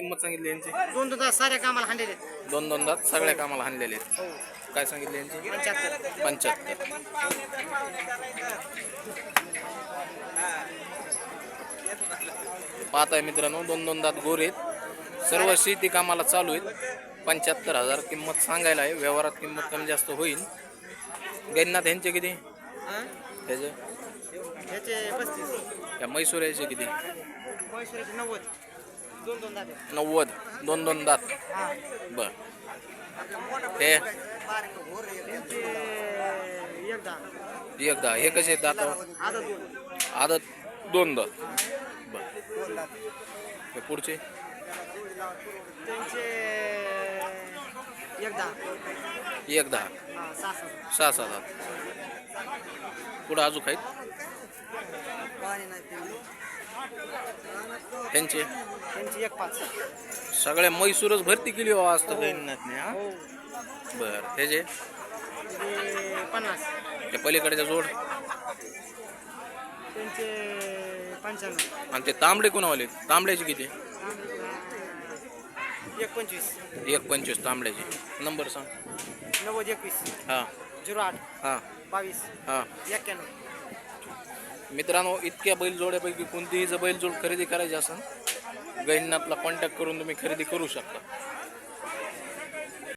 किंमत सांगितली यांची? दोन दोन तास साऱ्या कामाला हांडेले दोन दोन दात सगळ्या कामाला आणलेले आहेत. हो. काय सांगितले यांची? पंच्याहत्तर. पंच्याहत्तर. पाहत आहे मित्रांनो दोन दोन दात गोरे आहेत. सर्व शेती कामाला चालू आहेत. पंच्याहत्तर हजार किंमत सांगायला आहे. व्यवहारात किंमत कमी जास्त होईल. गैननाथ यांचे किती? त्याचे पस्तीस. त्या म्हैसूर याचे किती? म्हैसूरचे नव्वद. दोन दोन नव्वद. दोन दोन दात. बर. हे? त्यांचे एकदा हे कसे दात आता दोन आदत दोन दात. बर. हे पुढचे? त्यांचे एकदा एक दहा सहा सहा सहा सहा दात. पुढं अजून आहेत पाणी नाही त्यांचे? त्यांची एक पाच. सगळ्या म्हैसूरच भरती केली हो आज तर. हा. हो? बर त्याचे ते पन्नास. त्या पलीकडच्या जोड. त्यांचे पंच्याण्णव. आणि ते तांबडे कोणावाले तांबड्याचे किती? एक पंचवीस. एक पंचवीस तांबड्याचे. नंबर सांग. नव्वद एकवीस. हां. झिरो आठ. हां. बावीस. हां. एक्क्याण्णव. मित्रांनो इतक्या बैलजोड्यापैकी कोणतीही जर बैलजोड खरेदी करायची असेल गैननाथला कॉन्टॅक्ट करून तुम्ही खरेदी करू शकता.